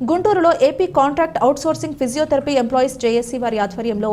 గుంటూరులో AP contract outsourcing physiotherapy employees JAC వారి ఆధ్వర్యంలో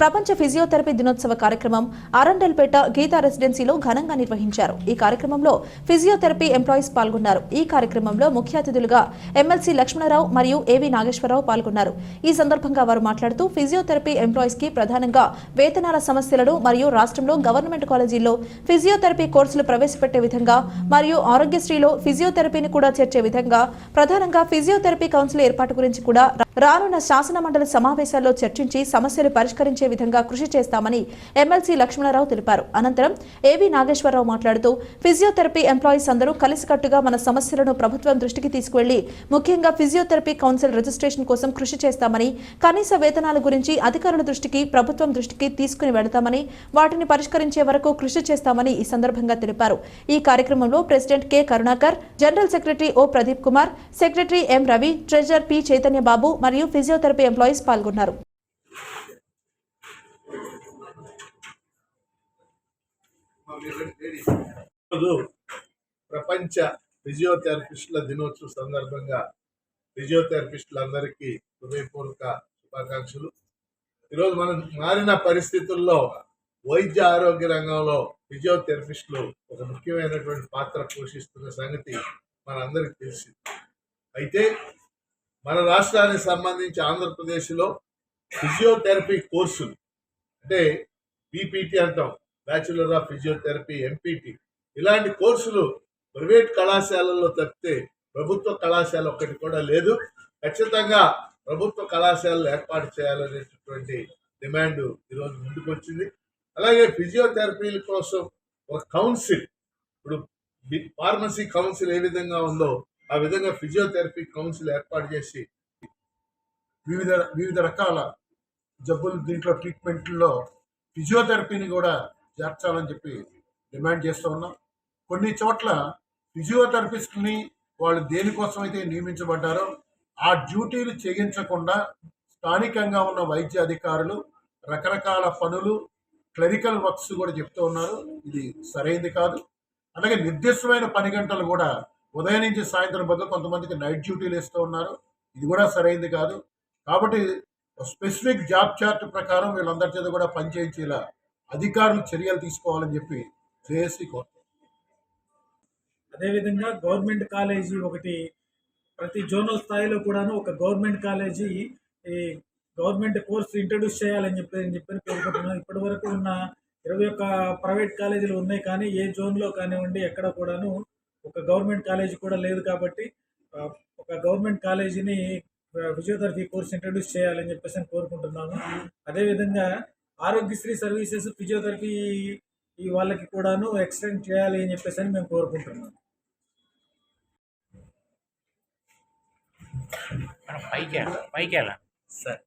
ప్రపంచ ఫిజియోథెరపీ దినోత్సవ కార్యక్రమం అరండల్పేట గీతా రెసిడెన్సీలో ఘనంగా నిర్వహించారు. ఈ కార్యక్రమంలో ఫిజియోథెరపీ ఎంప్లాయీస్ పాల్గొన్నారు. ఈ కార్యక్రమంలో ముఖ్య అతిథులుగా ఎమ్మెల్సీ లక్ష్మణరావు మరియు ఏవి నాగేశ్వరరావు పాల్గొన్నారు. ఈ సందర్భంగా వారు మాట్లాడుతూ ఫిజియోథెరపీ ఎంప్లాయీస్కి ప్రధానంగా వేతనాల సమస్యలను మరియు రాష్ట్రంలో గవర్నమెంట్ కాలేజీల్లో ఫిజియోథెరపీ కోర్సులు ప్రవేశపెట్టే విధంగా మరియు ఆరోగ్యశ్రీలో ఫిజియోథెరపీని కూడా చేర్చే విధంగా ప్రధానంగా ఫిజియోథెరపీ కౌన్సిల్ ఏర్పాటు గురించి కూడా రానున్న శాసనమండలి సమావేశాల్లో చర్చించి సమస్యలు పరిష్కరించే విధంగా కృషి చేస్తామని ఎమ్మెల్సీ లక్ష్మణరావు తెలిపారు. అనంతరం ఏవి నాగేశ్వరరావు మాట్లాడుతూ ఫిజియోథెరపీ ఎంప్లాయీస్ అందరూ కలిసికట్టుగా మన సమస్యలను ప్రభుత్వం దృష్టికి తీసుకువెళ్ళి ముఖ్యంగా ఫిజియోథెరపీ కౌన్సిల్ రిజిస్ట్రేషన్ కోసం కృషి చేస్తామని కనీస వేతనాల గురించి అధికారుల దృష్టికి ప్రభుత్వం దృష్టికి తీసుకుని వెళతామని వాటిని పరిష్కరించే వరకు కృషి చేస్తామని ఈ సందర్భంగా తెలిపారు. ఈ కార్యక్రమంలో president K. Karunakar general secretary O. Pradeep Kumar secretary M. Ravi treasurer P. Chaitanya Babu మరియు ఫిజియోథెరపీ ఎంప్లాయీస్ పాల్గొన్నారు. ప్రపంచ ఫిజియోథెరపిస్టుల దినోత్సవం సందర్భంగా ఫిజియోథెరపిస్టులందరికీ హృదయపూర్వక శుభాకాంక్షలు. ఈరోజు మనం మారిన పరిస్థితుల్లో వైద్య ఆరోగ్య రంగంలో ఫిజియోథెరపిస్టులు ఒక ముఖ్యమైనటువంటి పాత్ర పోషిస్తున్న సంగతి మనందరికీ తెలిసింది. అయితే మన రాష్ట్రానికి సంబంధించి ఆంధ్రప్రదేశ్లో ఫిజియోథెరపీ కోర్సులు అంటే బీపీటీ అంటాం బ్యాచులర్ ఆఫ్ ఫిజియోథెరపీ ఎంపీటీ ఇలాంటి కోర్సులు ప్రైవేట్ కళాశాలల్లో తప్పితే ప్రభుత్వ కళాశాల ఒకటి కూడా లేదు. ఖచ్చితంగా ప్రభుత్వ కళాశాలలు ఏర్పాటు చేయాలనేటటువంటి డిమాండ్ ఈరోజు ముందుకు వచ్చింది అలాగే ఫిజియోథెరపీల కోసం ఒక కౌన్సిల్ ఇప్పుడు ఫార్మసీ కౌన్సిల్ ఏ విధంగా ఉందో ఆ విధంగా ఫిజియోథెరపీ కౌన్సిల్ ఏర్పాటు చేసి వివిధ వివిధ రకాల జబ్బులు దీంట్లో ట్రీట్మెంట్లో ఫిజియోథెరపీని కూడా చేర్చాలని చెప్పి డిమాండ్ చేస్తూ ఉన్నాం. కొన్ని చోట్ల ఫిజియోథెరపిస్ట్ని వాళ్ళు దేనికోసం అయితే నియమించబడ్డారో ఆ డ్యూటీలు చేయించకుండా స్థానికంగా ఉన్న వైద్య అధికారులు రకరకాల పనులు క్లరికల్ వర్క్స్ కూడా చెప్తూ ఉన్నారు. ఇది సరైనది కాదు. అలాగే నిర్దిష్టమైన పని గంటలు కూడా ఉదయం నుంచి సాయంత్రం బదులు కొంతమందికి నైట్ డ్యూటీలు ఇస్తూ ఉన్నారు. ఇది కూడా సరైంది కాదు. కాబట్టి స్పెసిఫిక్ జాబ్ చార్ట్ ప్రకారం వీళ్ళందరి చేత కూడా పనిచేయించేలా అధికారులు చర్యలు తీసుకోవాలని చెప్పి జేఏసీ కోరుతారు. అదేవిధంగా గవర్నమెంట్ కాలేజీ ఒకటి ప్రతి జోనల్ స్థాయిలో కూడాను ఒక గవర్నమెంట్ కాలేజీ ఈ గవర్నమెంట్ కోర్స్ ఇంట్రడ్యూస్ చేయాలని చెప్పి అని చెప్పి ఇప్పటి వరకు ఉన్న ఇరవై ఒక్క ప్రైవేట్ కాలేజీలు ఉన్నాయి కానీ ఏ జోన్లో కానివ్వండి ఎక్కడ కూడాను ఒక గవర్నమెంట్ కాలేజీ కూడా లేదు కాబట్టి ఒక గవర్నమెంట్ కాలేజీని ఫిజియోథెరపీ కోర్స్ ఇంట్రడ్యూస్ చేయాలని చెప్పేసి అని కోరుకుంటున్నాము అదేవిధంగా ఆరోగ్యశ్రీ సర్వీసెస్ ఫిజియోథెరపీ ఈ వాళ్ళకి కూడాను ఎక్స్టెండ్ చేయాలి అని చెప్పేసి అని మేము కోరుకుంటున్నాం. పైకి వెళ్ళాలి పైకి వెళ్ళాలి సార్.